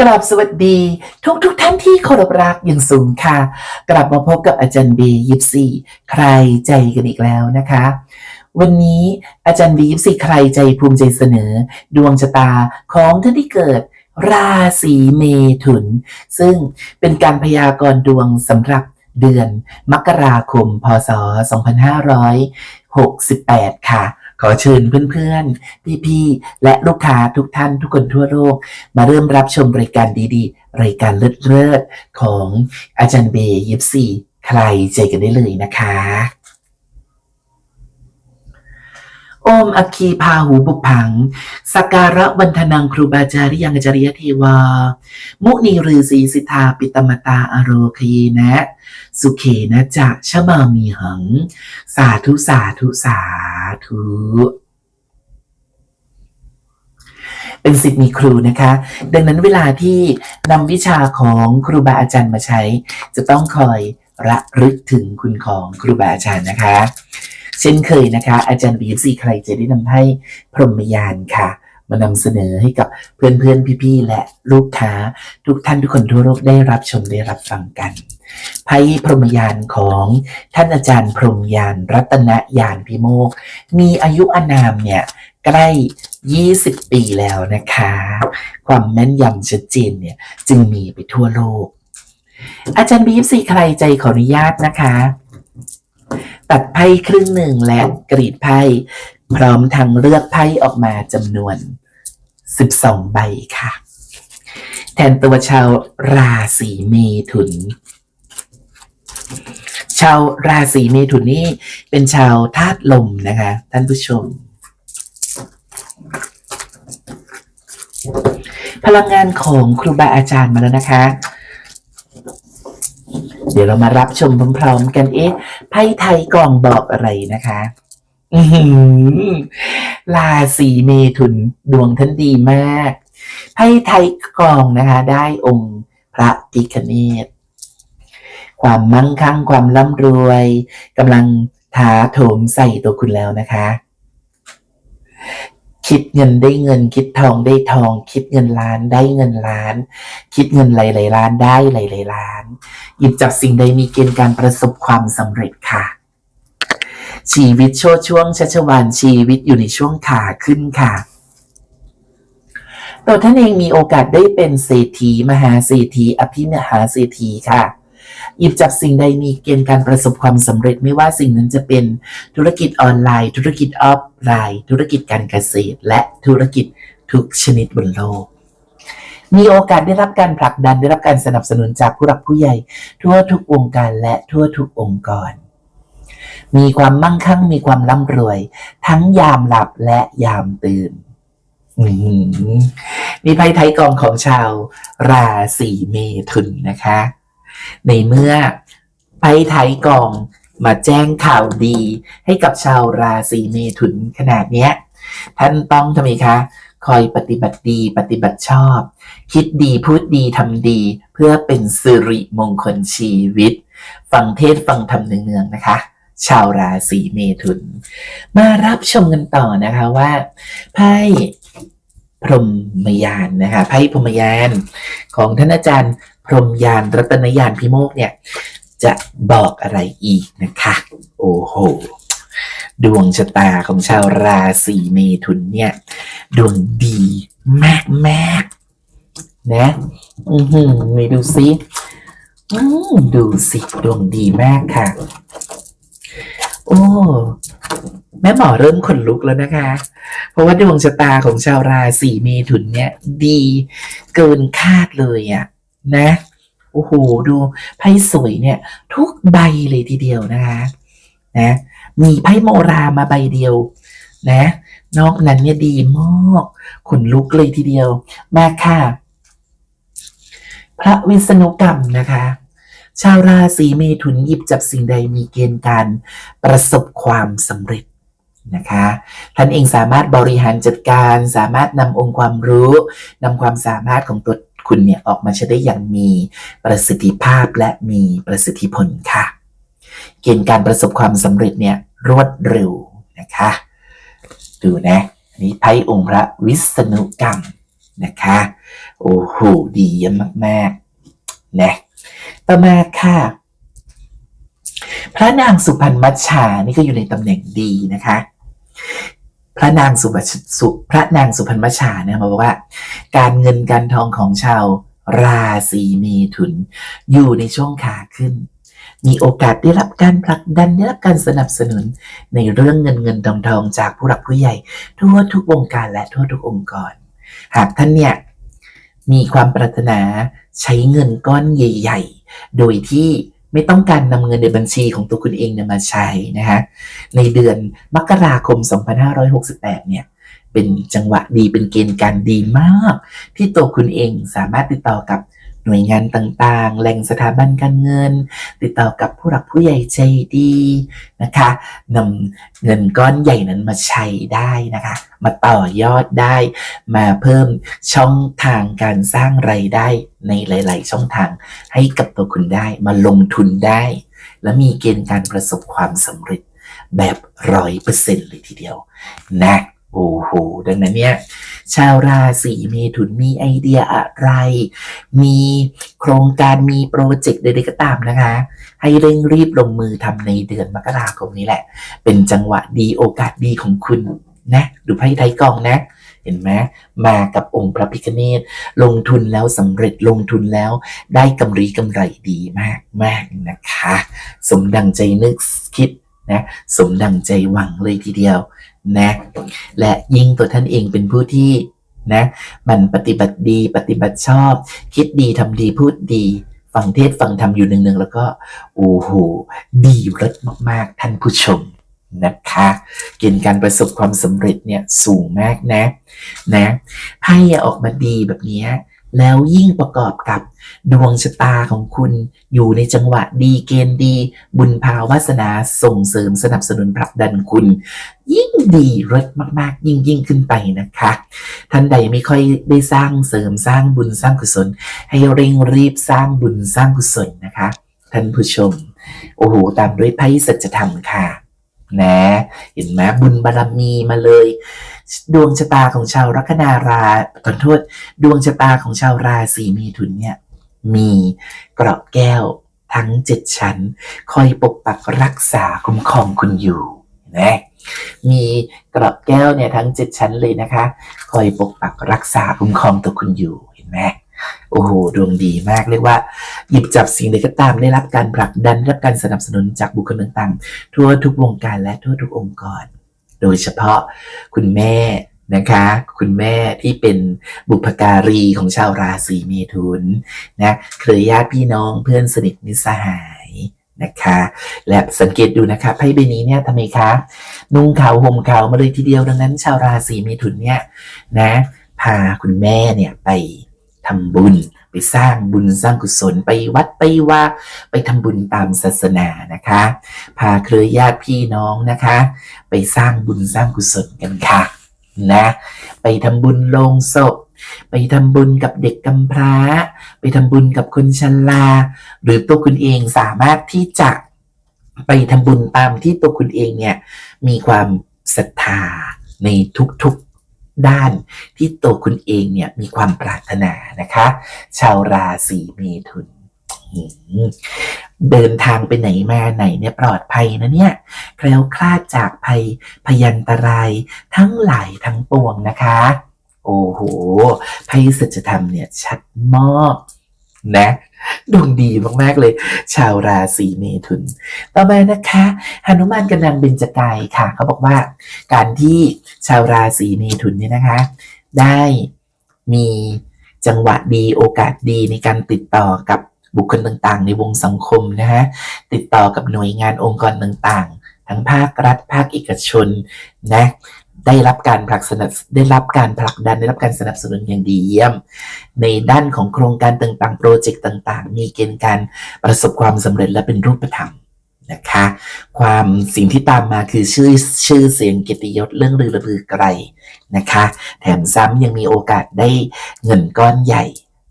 กราบสวัสดีทุกทุกท่านที่เคารพรักอย่างสูงค่ะ กลับมาพบกับอาจารย์บียิปซีใครใจกันอีกแล้วนะคะ วันนี้อาจารย์บียิปซีใครใจภูมิใจเสนอ ดวงชะตาของท่านที่เกิดราศีเมถุน ซึ่งเป็นการพยากรณ์ดวงสำหรับเดือนมกราคม พศ 2568 ค่ะ ขอเชิญเพื่อนๆ พี่ๆ และลูกค้าทุกท่านทุกคนทั่วโลก มาเริ่มรับชมรายการดีๆ รายการเลิศๆ ของอาจารย์เบย์ยิปซีใครใจกันได้เลยนะคะโอมอคีพาหูบุพังสกการะวันธนังครูบาจาริยังจริยเทวา มุนีฤาษีสิทธาปิตมตาอโรคเยนะ สุเขนะจะชะมามีหัง สาธุสาธุสา ธุเป็นสิทธิ์มีครูนะคะ ดังนั้นเวลาที่นำวิชาของครูบาอาจารย์มาใช้ จะต้องคอยระลึกถึงคุณของครูบาอาจารย์นะคะ เช่นเคยนะคะ อาจารย์บีซีใครจะได้นำให้พรหมยานค่ะ มานำเสนอให้กับเพื่อนๆพี่ๆและลูกค้า ทุกท่านทุกคนทั่วโลกได้รับชมได้รับฟังกัน ไพ่พรหมยานของท่านอาจารย์พรหมยานรัตนยานพิโมก มีอายุอานามเนี่ย ใกล้ 20 ปีแล้วนะคะ ความแม่นยำชัดเจนเนี่ย จึงมีไปทั่วโลก อาจารย์บีฟซีใครใจขออนุญาตนะคะ ตัดไพ่ครึ่งหนึ่งและกรีดไพ่พร้อมทั้งเลือกไพ่ออกมาจำนวน 12 ใบค่ะ แทนตัวชาวราศีเมถุน ชาวราศีเมถุนนี่เป็นชาวธาตุลมนะคะ ท่านผู้ชม พลังงานของครูบาอาจารย์มาแล้วนะคะ เดี๋ยวเรามารับชมพร้อมๆกันเอ๊ะไพ่ไทยกล่องบอกอะไรนะคะราศีเมถุนดวงท่านดีมากไพ่ไทยกล่องนะคะ ได้องค์พระพิคเนต ความมั่งคั่งความร่ำรวยกำลังถาโถมใส่ตัวคุณแล้วนะคะ คิดเงินได้เงิน คิดทองได้ทอง คิดเงินล้านได้เงินล้าน คิดเงินหลายๆล้านได้หลายๆล้าน หยิบจับสิ่งใดมีเกณฑ์การประสบความสำเร็จค่ะ ชีวิตโชดช่วงชัชวานชีวิตอยู่ในช่วงขาขึ้นค่ะตัวท่านเองมีโอกาสได้เป็นเศรษฐีมหาเศรษฐีอภิมหาเศรษฐีค่ะ หยิบจับสิ่งใดมีเกณฑ์การประสบความสำเร็จไม่ว่าสิ่งนั้นจะเป็นธุรกิจออนไลน์ ธุรกิจออฟไลน์ ธุรกิจการเกษตร และธุรกิจทุกชนิดบนโลก มีโอกาสได้รับการผลักดันได้รับการสนับสนุนจากผู้หลักผู้ใหญ่ ทั่วทุกวงการและทั่วทุกองค์กร มีความมั่งคั่งมีความร่ำรวย ทั้งยามหลับและยามตื่นมีไพ่ไทยกองของชาวราศีเมถุนนะคะ ในเมื่อไพไทยกองมาแจ้งข่าวดีให้กับชาวราศีเมถุนขนาดเนี้ย ท่านต้องทำไมคะ คอยปฏิบัติดีปฏิบัติชอบ คิดดีพูดดีทำดี เพื่อเป็นสิริมงคลชีวิต ฟังเทศฟังธรรมเนืองๆนะคะชาวราศีเมถุน มารับชมกันต่อนะคะว่าไพ่พรหมยานนะคะไพ่พรหมยานของท่านอาจารย์ พรมยานรัตนยานพิโมกเนี่ย จะบอกอะไรอีกนะคะ โอ้โห ดวงชะตาของชาวราศีเมถุนเนี่ย ดวงดีมากมากนะ อือหือไม่ดูสิอืมดูสิดวงดีมากค่ะ โอ้แม่หมอเริ่มขนลุกแล้วนะคะ เพราะว่าดวงชะตาของชาวราศีเมถุนเนี่ย ดีเกินคาดเลยอะ่ะ นะ โอ้โห ดูไพ่สวยเนี่ย ทุกใบเลยทีเดียวนะคะนะ มีไพ่โมรามาใบเดียว นะ นอกนั้นเนี่ยดีมากขนลุกเลยทีเดียว มาค่ะ พระวิษณุกรรมนะคะ ชาวราศีเมถุนหยิบจับสิ่งใดมีเกณฑ์การประสบความสำเร็จนะคะท่านเองสามารถบริหารจัดการ สามารถนำองค์ความรู้นำความสามารถของตัว คุณเนี่ยออกมาใช้ได้อย่างมีประสิทธิภาพและมีประสิทธิผลค่ะ เกณฑ์การประสบความสำเร็จเนี่ยรวดเร็วนะคะ ดูนะอันนี้ไพ่องค์พระวิษณุกรรมนะคะ โอ้โหดีเยี่ยมมากๆนะต่อมาค่ะ พระนางสุพรรณมัชชานี่ก็อยู่ในตำแหน่งดีนะคะ พระนางสุภสุพระนางสุพรรณมัชชาเนี่ยมาบอกว่า การเงินการทองของชาวราศีเมถุน อยู่ในช่วงขาขึ้น มีโอกาสได้รับการผลักดันได้รับการสนับสนุน ในเรื่องเงินเงินทองทองจากผู้หลักผู้ใหญ่ ทั่วทุกวงการและทั่วทุกองค์กร หากท่านเนี่ยมีความปรารถนาใช้เงินก้อนใหญ่ ๆ โดยที่ ไม่ต้องการนำเงินในบัญชีของตัวคุณเองเนี่ยมาใช้นะคะในเดือนมกราคม 2568 เนี่ยเป็นจังหวะดีเป็นเกณฑ์การดีมาก ที่ตัวคุณเองสามารถติดต่อกับ หน่วยงานต่างๆ แหล่งสถาบันการเงิน ติดต่อกับผู้หลักผู้ใหญ่ใจดีนะคะนำเงินก้อนใหญ่นั้นมาใช้ได้นะคะ มาต่อยอดได้ มาเพิ่มช่องทางการสร้างไรายได้ในหลาย ๆ ช่องทางให้กับตัวคุณได้มาลงทุนได้ และมีเกณฑ์การประสบความสำเร็จแบบร้อยเปอร์เซ็นต์เลยทีเดียวนะ โอ้โห ดังนั้นเนี่ย ชาวราศีเมถุนมีไอเดียอะไร มีโครงการมีโปรเจกต์ใดๆก็ตามนะคะ ให้เร่งรีบลงมือทำในเดือนมกราคมนี้แหละ เป็นจังหวะดีโอกาสดีของคุณนะดูไพ่ไทยกองนะ เห็นไหมมากับองค์พระพิฆเนศลงทุนแล้วสำเร็จลงทุนแล้ว ได้กำไรกำไรดีมากมากนะคะ สมดังใจนึกคิดนะ สมดังใจหวังเลยทีเดียว นะและยิ่งตัวท่านเองเป็นผู้ที่นะมันปฏิบัติดีปฏิบัติชอบ คิดดีทำดีพูดดีฟังเทศฟังธรรมอยู่หนึ่งๆแล้วก็โอ้โหดีรสมากๆ ท่านผู้ชมนะคะเกณฑ์การประสบความสำเร็จเนี่ยสูงมากนะนะไพ่ออกมาดีแบบนี้ แล้วยิ่งประกอบกับดวงชะตาของคุณอยู่ในจังหวะดีเกณฑ์ดี บุญภาวาสนาส่งเสริมสนับสนุนผลักดันคุณ ยิ่งดีเลิศมากๆ ยิ่งยิ่งขึ้นไปนะคะ ท่านใดไม่ค่อยได้สร้างเสริมสร้างบุญสร้างกุศล ให้เร่งรีบสร้างบุญสร้างกุศลนะคะ ท่านผู้ชม โอ้โหตามด้วยไพ่สัจธรรมค่ะนะเห็นไหมบุญบารมีมาเลย ดวงชะตาของชาวลัคนาราขอโทษ ดวงชะตาของชาวราศีมีถุนเนี่ยมีกราะแก้วทั้งเจ็ดชั้น คอยปกปักรักษาคุ้มครองคุณอยู่นะมีกราะแก้วเนี่ยทั้งเจ็ดชั้นเลยนะคะ คอยปกปักรักษาคุ้มครองตัวคุณอยู่เห็นไหมโอ้โหดวงดีมากเรียกว่า หยิบจับสิ่งใดก็ตามได้รับการผลักดันรับการสนับสนุนจากบุคคลต่างๆ ทั่วทุกวงการและทั่วทุกองค์กร โดยเฉพาะคุณแม่นะคะ คุณแม่ที่เป็นบุพการีของชาวราศีเมถุนนะเครือญาติพี่น้องเพื่อนสนิทมิตรสหายนะคะ และสังเกตดูนะคะไพ่ใบนี้เนี่ยทำไมคะ นุ่งขาวห่มขาวมาเลยทีเดียวดังนั้น ชาวราศีเมถุนเนี่ยนะพาคุณแม่เนี่ยไปทำบุญ ไปสร้างบุญสร้างกุศลไปวัดไปว่าไปทำบุญตามศาสนานะคะ พาเครือญาติพี่น้องนะคะ ไปสร้างบุญสร้างกุศลกันค่ะนะไปทำบุญโลงศพ ไปทำบุญกับเด็กกำพร้า ไปทำบุญกับคนชรา หรือตัวคุณเองสามารถที่จะไปทำบุญตามที่ตัวคุณเองเนี่ยมีความศรัทธาในทุกๆ ด้านที่ตัวคุณเองเนี่ยมีความปรารถนานะคะ ชาวราศีเมถุนเดินทางไปไหนมาไหนเนี่ยปลอดภัยนะเนี่ยแคล้วคลาดจากภัยพยันตรายทั้งหลายทั้งปวงนะคะ โอ้โหภัยสัจธรรมเนี่ยชัดมาก นะดวงดีมากๆเลย ชาวราศีเมถุน ต่อมานะคะหนุมานกันนันเบญจกายค่ะ เขาบอกว่าการที่ชาวราศีเมถุนเนี่ยนะคะ ได้มีจังหวะดีโอกาสดีในการติดต่อกับบุคคลต่างๆ ในวงสังคมนะฮะติดต่อกับหน่วยงานองค์กรต่างๆ ทั้งภาครัฐภาคเอกชนนะ ได้รับการผลักสนับได้รับการผลักดันได้รับการสนับสนุนอย่างดีเยี่ยม ในด้านของโครงการต่างๆ โปรเจกต์ต่างๆ มีเกณฑ์การประสบความสำเร็จและเป็นรูปธรรมนะคะความสิ่งที่ตามมาคือชื่อชื่อเสียงเกียรติยศเรื่องลือระบือไกลนะคะ แถมซ้ำยังมีโอกาสได้เงินก้อนใหญ่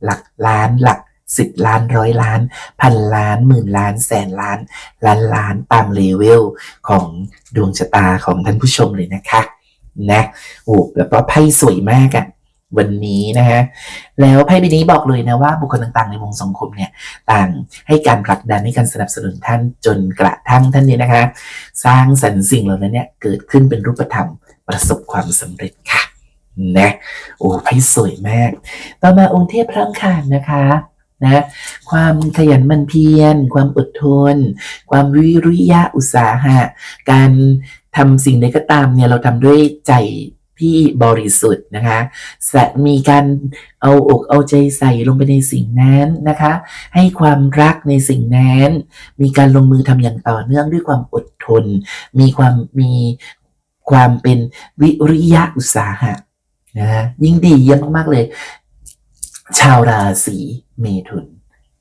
หลักล้านหลักสิบล้านร้อยล้าน พันล้านหมื่นล้านแสนล้าน ล้านล้านตามเลเวลของดวงชะตาของท่านผู้ชมเลยนะคะ นะโอ้แบบว่าไพ่สวยมากอะวันนี้นะฮะแล้วไพ่ใบนี้บอกเลยนะว่าบุคคลต่างๆ ในวงสังคมเนี่ยต่างให้การผลักดันให้การสนับสนุนท่านจนกระทั่งท่านนี้นะคะ สร้างสรรค์สิ่งเหล่านั้นเนี่ยเกิดขึ้นเป็นรูปธรรมประสบความสำเร็จค่ะนะโอ้ไพ่สวยมาก ต่อมาองค์เทพพระอังคารนะคะนะความขยันมั่นเพียร ความอดทน ความวิริยะอุตสาหะ การ ทำสิ่งใดก็ตามเนี่ยเราทำด้วยใจที่บริสุทธิ์นะคะจะมีการเอาอกเอาใจใส่ลงไปในสิ่งนั้นนะคะ ให้ความรักในสิ่งนั้น มีการลงมือทำอย่างต่อเนื่องด้วยความอดทน มีความมีความเป็นวิริยะอุตสาหะนะะยิ่งดีเยี่ยมมากๆเลย ชาวราศีเมถุน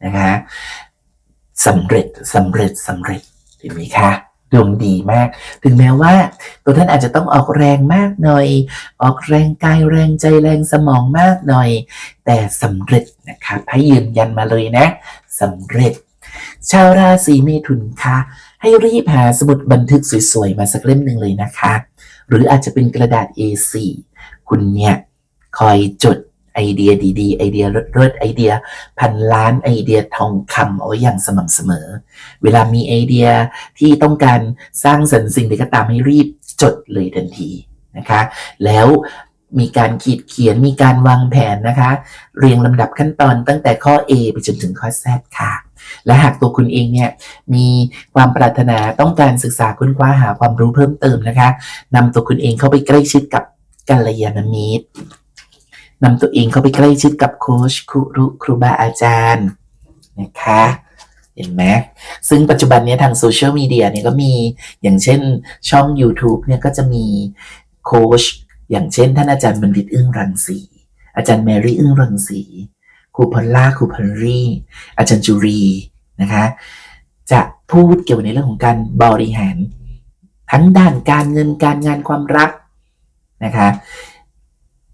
นะคะสำเร็จสำเร็จสำเร็จเห็นไหมคะ ดวงดีมาก ถึงแม้ว่า ตัวท่านอาจจะต้องออกแรงมากหน่อย ออกแรงกายแรงใจแรงสมองมากหน่อย แต่สำเร็จนะคะให้ยืนยันมาเลยนะสำเร็จ ชาวราศีเมถุนคะให้รีบหาสมุดบันทึกสวยๆ มาสักเล่มหนึ่งเลยนะคะ หรืออาจจะเป็นกระดาษ A4 คุณเนี่ยคอยจด ไอเดียดีๆ ไอเดียเลิศๆไอเดีย พันล้านไอเดียทองคำเอาไว้อย่างสม่ำเสมอ เวลามีไอเดียที่ต้องการสร้างสรรค์สิ่งใดก็ตามให้รีบจดเลยทันทีนะคะ แล้วมีการขีดเขียนมีการวางแผนนะคะ เรียงลำดับขั้นตอนตั้งแต่ข้อ A ไปจนถึงข้อ Z ค่ะ และหากตัวคุณเองเนี่ยมีความปรารถนาต้องการศึกษาค้นคว้าหาความรู้เพิ่มเติมนะคะนำตัวคุณเองเข้าไปใกล้ชิดกับกัลยาณมิตร นำตัวเองเข้าไปใกล้ชิดกับโค้ชครูครูบาอาจารย์นะคะเห็นไหมซึ่งปัจจุบันนี้ทางโซเชียลมีเดียเนี่ยก็มีอย่างเช่นช่อง YouTube เนี่ยก็จะมีโค้ชอย่างเช่น ท่านอาจารย์บัณฑิตอึ้งรังสีอาจารย์แมรี่อึ้งรังสีครูพอลล่าครูพอลลี่อาจารย์จุรีนะคะจะพูดเกี่ยวในเรื่องของการบริหาร ทั้งด้านการเงินการงานความรักนะคะ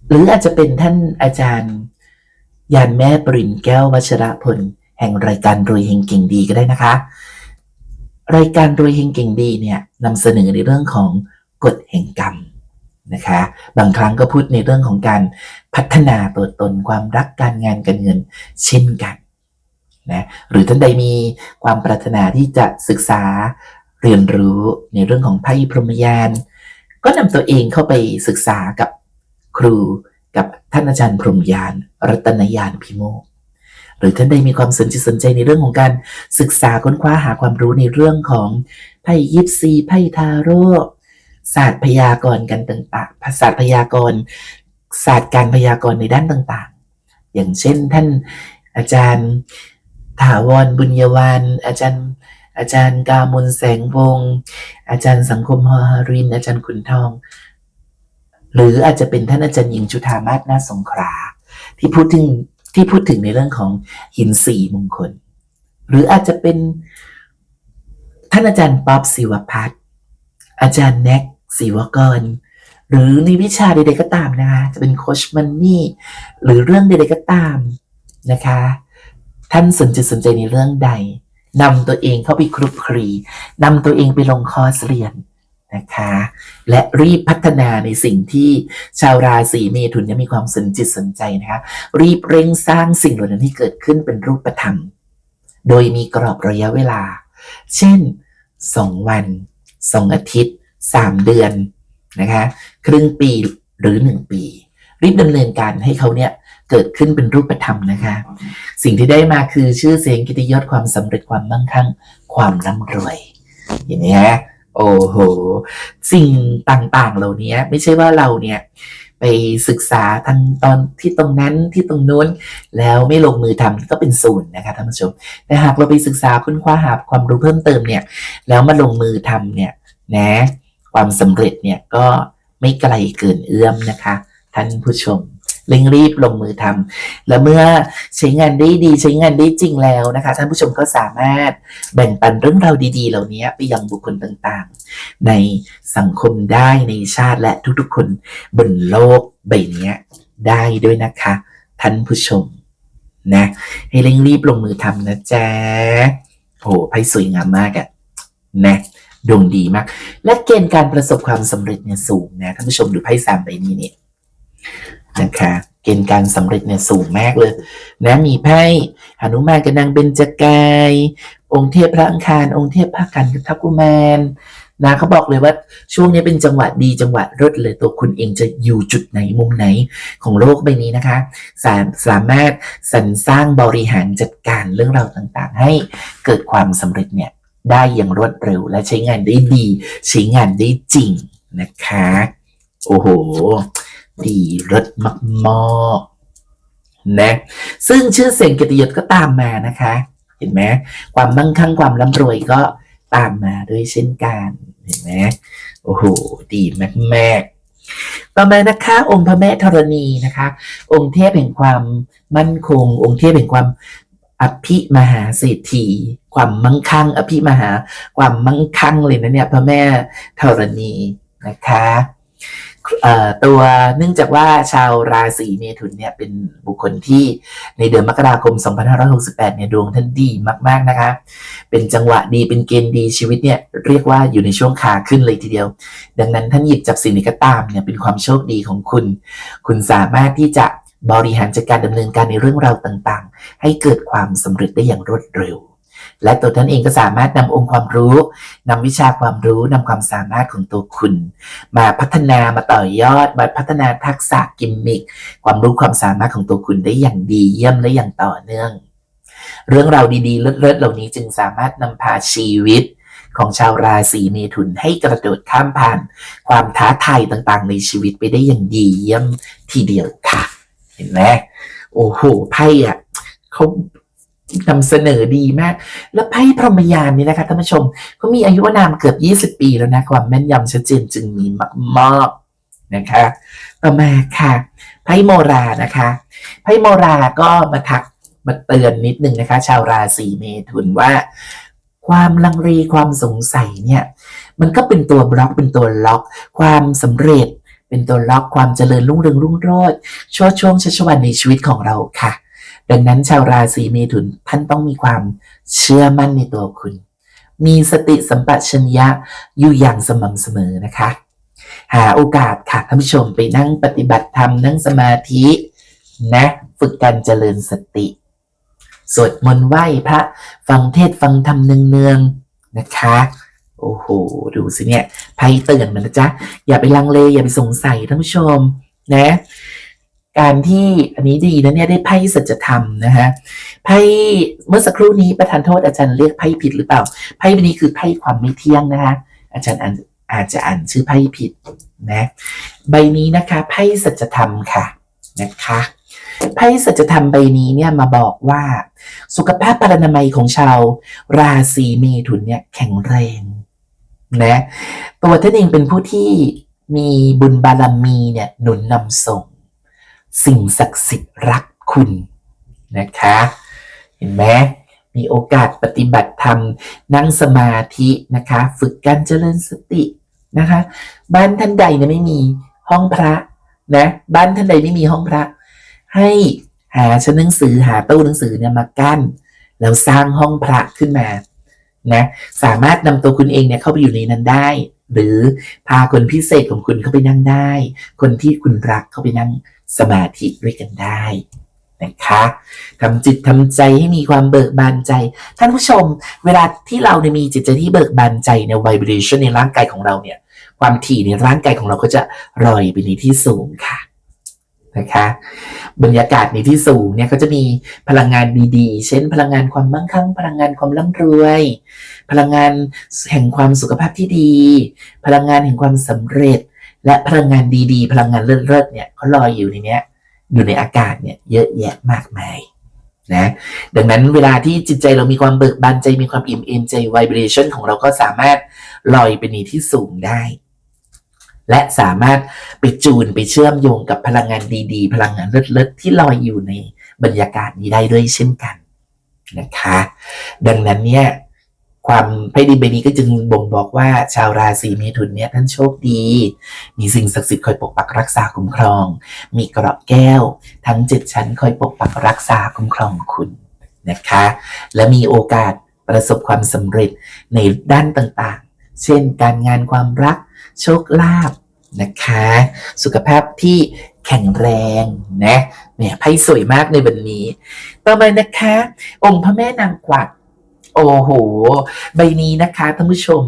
หรืออาจจะเป็นท่านอาจารย์ ยานแม่ปรินแก้ววัชระพล แห่งรายการรวยเฮงเก่งดีก็ได้นะคะ รายการรวยเฮงเก่งดีเนี่ยนำเสนอในเรื่องของกฎแห่งกรรมนะคะ บางครั้งก็พูดในเรื่องของการพัฒนาตัวตนความรักการงานการเงินเช่นกันนะหรือท่านใดมีความปรารถนาที่จะศึกษาเรียนรู้ในเรื่องของไพ่พรหมยาน ก็นำตัวเองเข้าไปศึกษากับ ครูกับท่านอาจารย์พรมยาน รัตนยานพิโมกหรือท่านใดมีความสนใจสนใจในเรื่องของการศึกษาค้นคว้าหาความรู้ในเรื่องของไพ่ยิปซีไพ่ทาโร่ศาสตร์พยากรณ์กันต่างๆภาษาสตร์พยากรณ์ศาสตร์การพยากรณ์ในด้านต่างๆ อย่างเช่นท่านอาจารย์ถาวรบุญยวัน อาจารย์ อาจารย์กามลแสงวงศ์อาจารย์สังคมฮอฮาริน อาจารย์ขุนทอง หรืออาจจะเป็นท่านอาจารย์หญิงจุธามาศนาสงขลาที่พูดถึงที่พูดถึงในเรื่องของหินสีมงคล หรืออาจจะเป็นท่านอาจารย์ป๊อบศิวพัฒน์อาจารย์แน็กศิวกร หรือในวิชาใดๆก็ตามนะคะจะเป็นโคชมันนี่หรือเรื่องใดๆก็ตามนะคะ ท่านสนใจสนใจในเรื่องใดนำตัวเองเข้าไปคลุกคลีนำตัวเองไปลงคอร์สเรียน นะคะและรีบพัฒนาในสิ่งที่ชาวราศีเมถุนเนี่ยมีความสนจิตสนใจนะคะรีบเร่งสร้างสิ่งเหล่านั้นให้เกิดขึ้นเป็นรูปธรรม โดยมีกรอบระยะเวลา เช่น 2 วัน 2 อาทิตย์ 3 เดือนนะคะครึ่งปีหรือ 1 ปี รีบดำเนินการให้เขาเนี่ยเกิดขึ้นเป็นรูปธรรมนะคะ สิ่งที่ได้มาคือชื่อเสียงกิตยศความสำเร็จความมั่งคั่ง ความร่ำรวยอย่างนี้ฮะ โอ้โหสิ่งต่างๆ เหล่านี้ไม่ใช่ว่าเราเนี่ยไปศึกษาทางตอนที่ตรงนั้นที่ตรงนู้น แล้วไม่ลงมือทำก็เป็นศูนย์นะคะท่านผู้ชม แต่หากเราไปศึกษาค้นคว้าหาความรู้เพิ่มเติมเนี่ย แล้วมาลงมือทำเนี่ยนะความสำเร็จเนี่ยก็ไม่ไกลเกินเอื้อมนะคะ ท่านผู้ชม เร่งรีบลงมือทำและเมื่อใช้งานได้ดีใช้งานได้จริงแล้วนะคะท่านผู้ชมก็สามารถแบ่งปันเรื่องราวดี ๆ เหล่านี้ไปยังบุคคลต่างๆ ในสังคมได้ในชาติและทุกๆ คนบนโลกใบนี้ได้ด้วยนะคะท่านผู้ชมนะให้เร่งรีบลงมือทำนะจ๊ะโหไพ่สวยงามมากอะนะดวงดีมาก และเกณฑ์การประสบความสำเร็จเนี่ยสูงนะท่านผู้ชมดูไพ่สามใบนี้เนี่ย นะคะเกณฑ์การสำเร็จเนี่ยสูงมากเลยนะมีไพ่หนุมานกับนางเบญจกาย องค์เทพพระอังคาร องค์เทพพระกันกับทัพกุมารนะเขาบอกเลยว่าช่วงนี้เป็นจังหวะดีจังหวะรดเลยตัวคุณเองจะอยู่จุดไหนมุมไหนของโลกใบนี้นะคะ สาสามารถสรรสร้างบริหารจัดการเรื่องราวต่างๆ ให้เกิดความสำเร็จเนี่ยได้อย่างรวดเร็วและใช้งานได้ดี ใช้งานได้จริงนะคะ โอ้โห ดีรดมากๆนะซึ่งชื่อเสียงเกียรติยศก็ตามมานะคะ เห็นไหมความมั่งคั่งความร่ำรวยก็ตามมาด้วยเช่นกันเห็นไหมโอ้โหดีมากๆต่อมานะคะองค์พระแม่ธรณีนะคะ องค์เทพแห่งความมั่นคง องค์เทพแห่งความอภิมหาเศรษฐีความมั่งคั่ง อภิมหา ความมั่งคั่งเลยนะเนี่ยพระแม่ธรณีนะคะ ตัวเนื่องจากว่าชาวราศีเมถุนเนี่ยเป็นบุคคลที่ในเดือนมกราคม 2568 เนี่ยดวงท่านดีมากๆนะคะ เป็นจังหวะดีเป็นเกณฑ์ดีชีวิตเนี่ยเรียกว่าอยู่ในช่วงขาขึ้นเลยทีเดียว ดังนั้นท่านหยิบจับสิ่งใดก็ตามเนี่ยเป็นความโชคดีของคุณ คุณสามารถที่จะบริหารจัดการดำเนินการในเรื่องราวต่างๆ ให้เกิดความสำเร็จได้อย่างรวดเร็ว และตัวท่านเองก็สามารถนำองค์ความรู้นำวิชาความรู้นำความสามารถของตัวคุณ มาพัฒนามาต่อยอดมาพัฒนาทักษะกิมมิคความรู้ความสามารถของตัวคุณได้อย่างดีเยี่ยมและอย่างต่อเนื่อง เรื่องราวดีๆ เลิศๆเหล่านี้จึงสามารถนำพาชีวิตของชาวราศีเมถุนให้กระโดดข้ามผ่าน ความท้าทายต่างๆ ในชีวิตไปได้อย่างดีเยี่ยมทีเดียวค่ะ เห็นไหมโอ้โหไพ่อะเขา นำเสนอดีมาก แล้วไพ่พรหมยานนี่นะคะท่านผู้ชมก็มีอายุนามเกือบ 20 ปีแล้วนะความแม่นยำชัดเจนจึงมีมากๆนะคะ ต่อมาค่ะไพ่โมรานะคะไพ่โมราก็มาทักมาเตือนนิดนึงนะคะ ชาวราศีเมถุนว่า ความลังเลความสงสัยเนี่ย มันก็เป็นตัวบล็อกเป็นตัวล็อก ความสำเร็จ เป็นตัวล็อกความเจริญรุ่งเรืองรุ่งโรจน์ช่วงช่วงชัชวันในชีวิตของเราค่ะ ดังนั้นชาวราศีเมถุนท่านต้องมีความเชื่อมั่นในตัวคุณ มีสติสัมปชัญญะอยู่อย่างสม่ำเสมอนะคะ หาโอกาสค่ะท่านผู้ชมไปนั่งปฏิบัติธรรมนั่งสมาธินะฝึกการเจริญสติ สวดมนต์ไหว้พระฟังเทศฟังธรรมเนืองๆนะคะ โอ้โห ดูสิเนี่ยไพ่เตือนมันนะจ๊ะ อย่าไปลังเล อย่าไปสงสัยท่านผู้ชมนะ การที่อันนี้ดีนะเนี่ยได้ไพ่สัจธรรมนะฮะไพ่เมื่อสักครู่นี้ประธานโทษอาจารย์เรียกไพ่ผิดหรือเปล่า ไพ่ใบนี้คือไพ่ความไม่เที่ยงนะคะ อาจารย์อาจจะอ่านชื่อไพ่ผิดนะใบนี้นะคะไพ่สัจธรรมค่ะนะคะไพ่สัจธรรมใบนี้เนี่ยมาบอกว่า สุขภาพพลานามัยของชาว ราศีเมถุนเนี่ยแข็งแรงนะตัวท่านเองเป็นผู้ที่มีบุญบารมีเนี่ยหนุนนำส่ง สิ่งศักดิ์สิทธิ์รักคุณนะคะ เห็นไหมมีโอกาสปฏิบัติธรรมนั่งสมาธินะคะ ฝึกการเจริญสตินะคะ บ้านท่านใดเนี่ยไม่มีห้องพระนะบ้านท่านใดไม่มีห้องพระ ให้หาชั้นหนังสือหาตู้หนังสือเนี่ยมากั้นแล้วสร้างห้องพระขึ้นมานะสามารถนำตัวคุณเองเนี่ยเข้าไปอยู่ในนั้นได้ หรือพาคนพิเศษของคุณเข้าไปนั่งได้ คนที่คุณรักเข้าไปนั่ง สมาธิด้วยกันได้นะคะทำจิตทำใจให้มีความเบิกบานใจ ท่านผู้ชม เวลาที่เราเนี่ยมีจิตใจที่เบิกบานใจใน vibration ในร่างกายของเราเนี่ย ความถี่ในร่างกายของเราก็จะลอยไปในที่สูงค่ะนะคะบรรยากาศในที่สูงเนี่ยก็จะมีพลังงานดีๆ เช่น พลังงานความมั่งคั่ง พลังงานความร่ำรวย พลังงานแห่งความสุขภาพที่ดี พลังงานแห่งความสำเร็จ และพลังงานดีๆ พลังงานเลิศๆเนี่ยเขาลอยอยู่ในเนี้ย อยู่ในอากาศเนี่ยเยอะแยะมากมายนะดังนั้นเวลาที่จิตใจเรามีความเบิกบานใจมีความอิ่มเอมใจ vibration ของเราก็สามารถลอยไปในที่สูงได้ และสามารถไปจูนไปเชื่อมโยงกับพลังงานดีๆ พลังงานเลิศๆที่ลอยอยู่ในบรรยากาศนี้ได้ด้วยเช่นกันนะคะ ดังนั้นเนี่ย ความไพ่ดีใบนี้ก็จึงบ่งบอกว่าชาวราศีเมถุนเนี่ยท่านโชคดี มีสิ่งศักดิ์สิทธิ์คอยปกปักรักษาคุ้มครอง มีกราะแก้ว ทั้งเจ็ดชั้นคอยปกปักรักษาคุ้มครองคุณนะคะ และมีโอกาสประสบความสำเร็จในด้านต่างๆ เช่น การงานความรัก โชคลาภนะคะ สุขภาพที่แข็งแรงนะเนี่ยไพ่สวยมากในวันนี้ ต่อมานะคะ องค์พระแม่นางกวัก โอ้โห ใบนี้นะคะท่านผู้ชม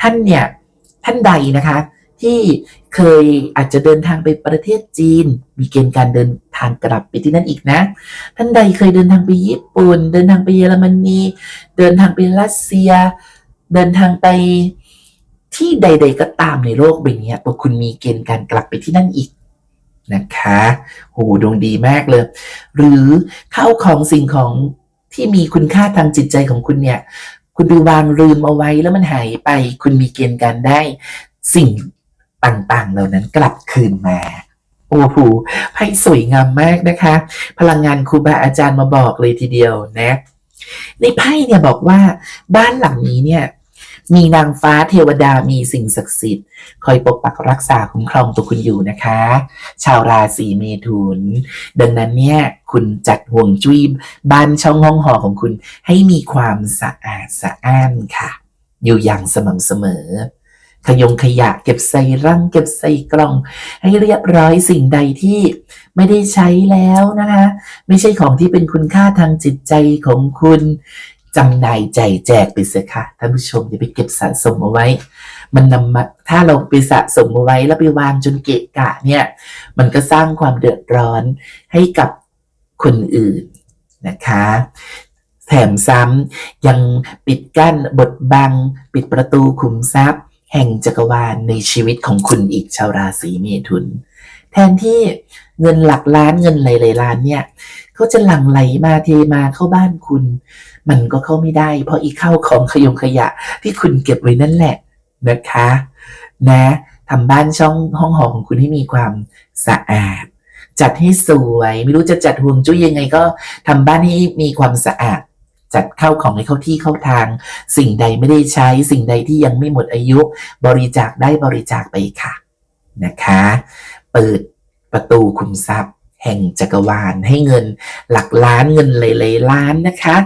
ท่านเนี่ย ท่านใดนะคะ ที่เคยอาจจะเดินทางไปประเทศจีน มีเกณฑ์การเดินทางกลับไปที่นั่นอีกนะ ท่านใดเคยเดินทางไปญี่ปุ่น เดินทางไปเยอรมนีเดินทางไปรัสเซีย เดินทางไปที่ใด ๆ ก็ตามในโลกใบนี้ตัวคุณมีเกณฑ์การกลับไปที่นั่นอีกนะคะโหดวงดีมากเลย หรือเข้าของสิ่งของ ที่มีคุณค่าทางจิตใจของคุณเนี่ย คุณไปวางลืมเอาไว้แล้วมันหายไป คุณมีเกณฑ์การได้สิ่งต่างๆ เหล่านั้นกลับคืนมาโอ้โหไพ่สวยงามมากนะคะ พลังงานครูบาอาจารย์มาบอกเลยทีเดียวนะ ในไพ่เนี่ยบอกว่าบ้านหลังนี้เนี่ย มีนางฟ้าเทวดามีสิ่งศักดิ์สิทธิ์ คอยปกปักรักษาคุ้มครองตัวคุณอยู่นะคะ ชาวราศีเมถุน ดังนั้นเนี่ยคุณจัดห่วงจุ้ยบ้านช่องห้องหอของคุณให้มีความสะอาดสะอ้านค่ะ อยู่อย่างสม่ำเสมอขยงขยะเก็บใส่รังเก็บใส่กล่อง ให้เรียบร้อยสิ่งใดที่ไม่ได้ใช้แล้วนะคะ ไม่ใช่ของที่เป็นคุณค่าทางจิตใจของคุณ จำนายใจแจกไปเสียค่ะท่านผู้ชมอย่าไปเก็บสะสมเอาไว้ มันนำมาถ้าเราไปสะสมเอาไว้แล้วไปวางจนเกะกะเนี่ย มันก็สร้างความเดือดร้อนให้กับคนอื่นนะคะ แถมซ้ำยังปิดกั้นบดบัง ปิดประตูขุมทรัพย์ แห่งจักรวาลในชีวิตของคุณอีกชาวราศีเมถุน แทนที่เงินหลักล้านเงินหลายๆล้านเนี่ย เขาจะหลั่งไหลมาเทมาเข้าบ้านคุณ มันก็เข้าไม่ได้ เพราะอีเข้าของขยงขยะที่คุณเก็บไว้นั่นแหละนะคะ นะทำบ้านช่องห้องหอของคุณให้มีความสะอาด จัดให้สวย ไม่รู้จะจัดห่วงจุ้ยยังไงก็ทำบ้านให้มีความสะอาด จัดเข้าของให้เข้าที่เข้าทาง สิ่งใดไม่ได้ใช้ สิ่งใดที่ยังไม่หมดอายุ บริจาคได้บริจาคไปค่ะ นะคะ เปิดประตูคุมทรัพย์ แห่งจักรวาลให้เงินหลักล้านเงินหลายๆล้านนะคะ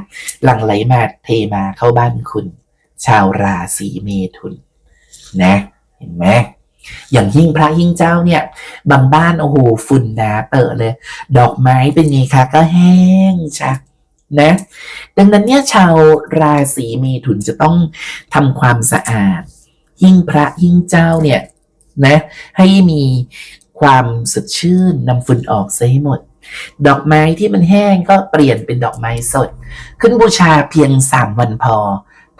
หลั่งไหลมาเทมาเข้าบ้านคุณ ชาวราศีเมถุนนะเห็นไหมอย่างหิ้งพระหิ้งเจ้าเนี่ย บางบ้านโอ้โหฝุ่นหนาเตอะเลย ดอกไม้เป็นไงคะก็แห้งชักนะดังนั้นเนี่ยชาวราศีเมถุนจะต้องทำความสะอาดหิ้งพระหิ้งเจ้าเนี่ยนะให้มี ความสดชื่นนำฝุ่นออกซะให้หมด ดอกไม้ที่มันแห้งก็เปลี่ยนเป็นดอกไม้สด ขึ้นบูชาเพียงสามวันพอ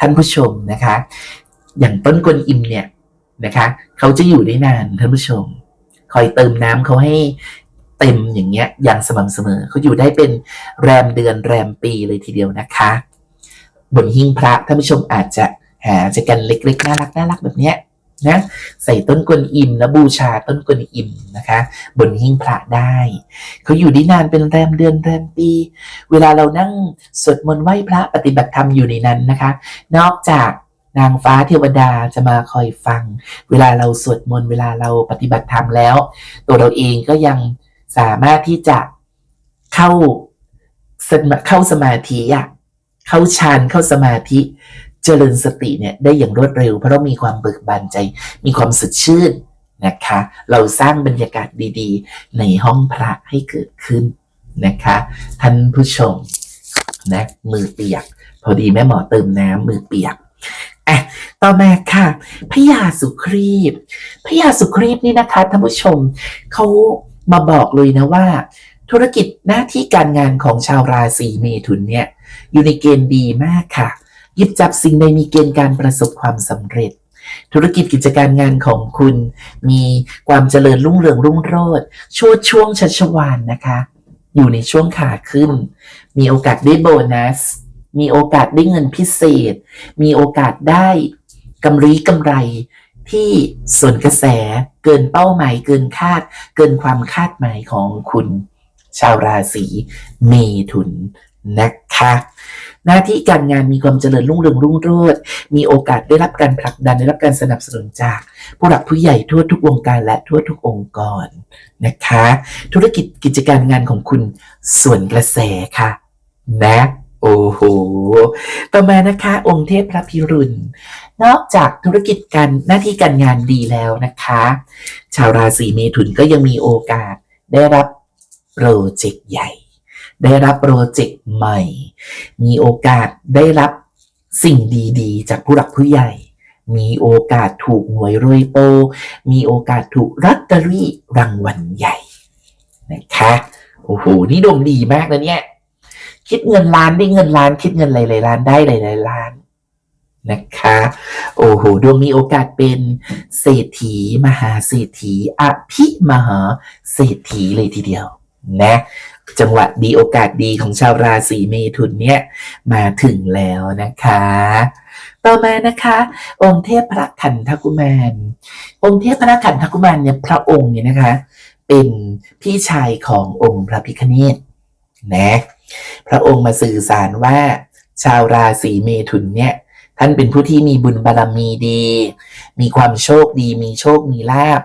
ท่านผู้ชมนะคะ อย่างต้นกวนอิมเนี่ยนะคะเขาจะอยู่ได้นานท่านผู้ชม คอยเติมน้ำเขาให้เต็มอย่างเงี้ยอย่างสม่ำเสมอเขาอยู่ได้เป็นแรมเดือนแรมปีเลยทีเดียวนะคะ บนหิ้งพระท่านผู้ชมอาจจะหาจะกันเล็กๆน่ารักน่ารักแบบเนี้ย นะใส่ต้นกวนอิมแล้วบูชาต้นกวนอิมนะคะ บนหิ้งพระได้เขาอยู่ได้นานเป็นแรมเดือนแรมปี เวลาเรานั่งสวดมนต์ไหว้พระปฏิบัติธรรมอยู่ในนั้นนะคะ นอกจากนางฟ้าเทวดาจะมาคอยฟัง เวลาเราสวดมนต์เวลาเราปฏิบัติธรรมแล้ว ตัวเราเองก็ยังสามารถที่จะเข้าสมาเข้าสมาธิอะเข้าฌานเข้าสมาธิ เจริญสติเนี่ยได้อย่างรวดเร็ว เพราะเรามีความเบิกบานใจ มีความสดชื่นนะคะ เราสร้างบรรยากาศดีๆ ในห้องพระให้เกิดขึ้นนะคะ ท่านผู้ชมนะมือเปียก พอดีแม่หมอเติมน้ำมือเปียกอะต่อมาค่ะพญาสุครีบพญาสุครีบนี่นะคะท่านผู้ชมเขามาบอกเลยนะว่า ธุรกิจหน้าที่การงานของชาวราศีเมถุนเนี่ยอยู่ในเกณฑ์ดีมากค่ะ หยิบจับสิ่งใดมีเกณฑ์การประสบความสำเร็จ ธุรกิจกิจการงานของคุณ มีความเจริญรุ่งเรืองรุ่งโรจน์ช่วงช่วงชัชวานนะคะ อยู่ในช่วงขาขึ้น มีโอกาสได้โบนัส มีโอกาสได้เงินพิเศษ มีโอกาสได้กำไรกำไรที่ส่วนกระแสเกินเป้าหมายเกินคาด เกินความคาดหมายของคุณ ชาวราศีเมถุนนะคะ หน้าที่การงานมีความเจริญรุ่งเรืองรุ่งโรจน์มีโอกาสได้รับการผลักดันได้รับการสนับสนุนจาก ผู้หลักผู้ใหญ่ทั่วทุกวงการและทั่วทุกองค์กรนะคะ ธุรกิจกิจการงานของคุณส่วนกระแสค่ะนะโอ้โห ต่อมานะคะ องค์เทพพระพิรุณ นอกจากธุรกิจการหน้าที่การงานดีแล้วนะคะ ชาวราศีเมถุนก็ยังมีโอกาสได้รับโปรเจกต์ใหญ่ ได้รับโปรเจกต์ใหม่ มีโอกาสได้รับสิ่งดีๆ จากผู้หลักผู้ใหญ่ มีโอกาสถูกหวยรวยโต มีโอกาสถูกรัตเตอรี่รางวัลใหญ่นะคะโอ้โหนี่ดวงดีมากนะเนี่ย คิดเงินล้านได้เงินล้าน คิดเงินหลายๆล้านได้หลายๆล้านนะคะ โอ้โหดวงมีโอกาสเป็นเศรษฐี มหาเศรษฐีอภิมหาเศรษฐีเลยทีเดียวนะ จังหวะดีโอกาสดีของชาวราศีเมถุนเนี่ยมาถึงแล้วนะคะ ต่อมานะคะ องค์เทพพระขันธกุมาร องค์เทพพระขันธกุมารเนี่ยพระองค์เนี่ยนะคะ เป็นพี่ชายขององค์พระพิฆเนศนะพระองค์มาสื่อสารว่าชาวราศีเมถุนเนี่ยท่านเป็นผู้ที่มีบุญบารมีดี มีความโชคดี มีโชคมีลาภ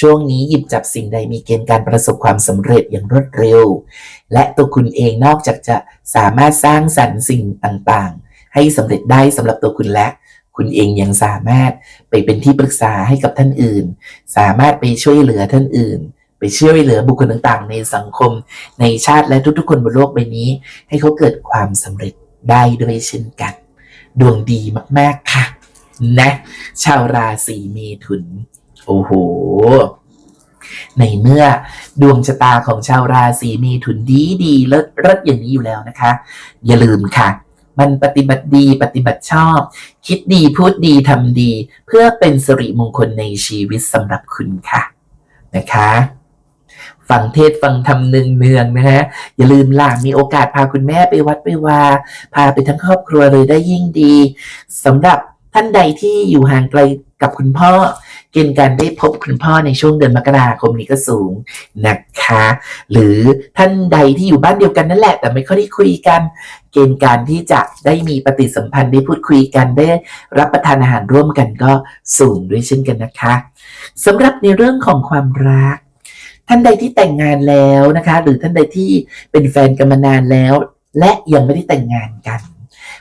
ช่วงนี้หยิบจับสิ่งใดมีเกณฑ์การประสบความสำเร็จอย่างรวดเร็ว และตัวคุณเองนอกจากจะสามารถสร้างสรรค์สิ่งต่างๆ ให้สำเร็จได้สำหรับตัวคุณและคุณเองยังสามารถไปเป็นที่ปรึกษาให้กับท่านอื่น สามารถไปช่วยเหลือท่านอื่น ไปช่วยเหลือบุคคลต่างๆ ในสังคม ในชาติและทุกๆ คนบนโลกใบนี้ ให้เขาเกิดความสำเร็จได้ด้วยเช่นกัน ดวงดีมากๆค่ะ นะ ชาวราศีเมถุน โอ้โห ในเมื่อดวงชะตาของชาวราศีเมถุนดีดีเลิศเลิศอย่างนี้อยู่แล้วนะคะ อย่าลืมค่ะ มันปฏิบัติดีปฏิบัติชอบ คิดดีพูดดีทำดี เพื่อเป็นสิริมงคลในชีวิตสำหรับคุณค่ะนะคะฟังเทศฟังธรรมเนืองๆนะฮะอย่าลืมล่ะมีโอกาสพาคุณแม่ไปวัดไปวา พาไปทั้งครอบครัวเลยได้ยิ่งดีสำหรับท่านใดที่อยู่ห่างไกลกับคุณพ่อ เกณฑ์การได้พบคุณพ่อในช่วงเดือนมกราคมนี้ก็สูงนะคะ หรือท่านใดที่อยู่บ้านเดียวกันนั่นแหละ แต่ไม่ค่อยได้คุยกัน เกณฑ์การที่จะได้มีปฏิสัมพันธ์ได้พูดคุยกันได้รับประทานอาหารร่วมกันก็สูงด้วยเช่นกันนะคะสำหรับในเรื่องของความรัก ท่านใดที่แต่งงานแล้วนะคะ หรือท่านใดที่เป็นแฟนกันมานานแล้ว และยังไม่ได้แต่งงานกัน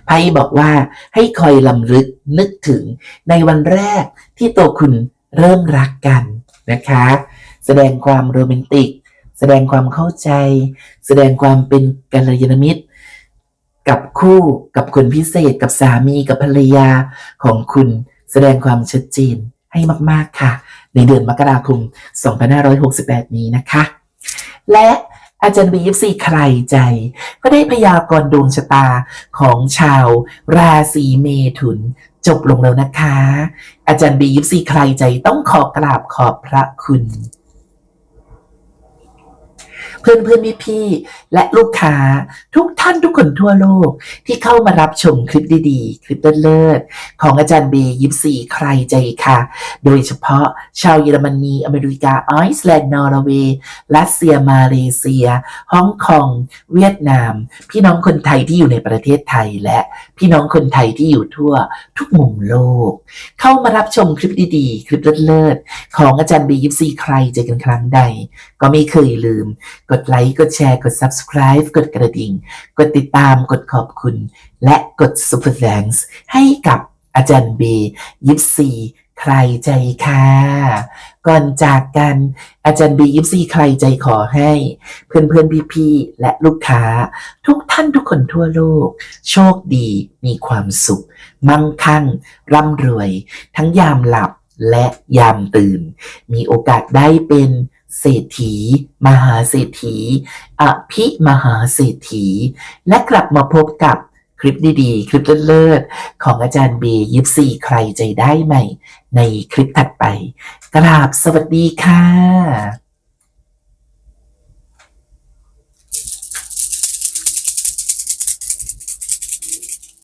ไพ่บอกว่าให้คอยลำลึกนึกถึงในวันแรกที่ตัวคุณ เริ่มรักกันนะคะ แสดงความโรแมนติก แสดงความเข้าใจ แสดงความเป็นกัลยาณมิตร กับคู่กับคนพิเศษกับสามีกับภรรยาของคุณแสดงความชัดเจนให้มาก ๆ ค่ะ ในเดือนมกราคม 2568 นี้นะคะ และ อาจารย์บียิปซีใครใจ ก็ได้พยากรณ์ดวงชะตาของชาวราศีเมถุน จบลงแล้วนะคะ อาจารย์บียิปซีใครใจต้องขอกราบขอบพระคุณ เพื่อนเพื่อนพี่พี่และลูกค้าทุกท่านทุกคนทั่วโลก ที่เข้ามารับชมคลิปดีๆ คลิปเลิศๆของอาจารย์เบย์ยิปซีใครใจค่ะ โดยเฉพาะชาวเยอรมนี อเมริกาไอซ์แลนด์นอร์เวย์รัสเซียมาเลเซียฮ่องกงเวียดนาม พี่น้องคนไทยที่อยู่ในประเทศไทยและพี่น้องคนไทยที่อยู่ทั่วทุกมุมโลก เข้ามารับชมคลิปดีๆ คลิปเลิศๆของอาจารย์เบย์ยิปซีใครใจกันครั้งใด ก็ไม่เคยลืมกดไลค์ กดแชร์ กด subscribe กดกระดิ่ง กดติดตาม กดขอบคุณ และกด super thanks ให้กับอาจารย์เบย์ยิปซีใครใจค่ะ ก่อนจากกันอาจารย์บียิปซีใครใจขอให้ เพื่อนเพื่อนพี่พี่และลูกค้า ทุกท่านทุกคนทั่วโลก โชคดีมีความสุข มั่งคั่ง ร่ำรวย ทั้งยามหลับและยามตื่น มีโอกาสได้เป็น เศรษฐี มหาเศรษฐี อภิมหาเศรษฐี และกลับมาพบกับคลิปดีๆ คลิปเลิศๆของอาจารย์เบย์ยิปซีใครใจได้ใหม่ ในคลิปถัดไป กราบสวัสดีค่ะ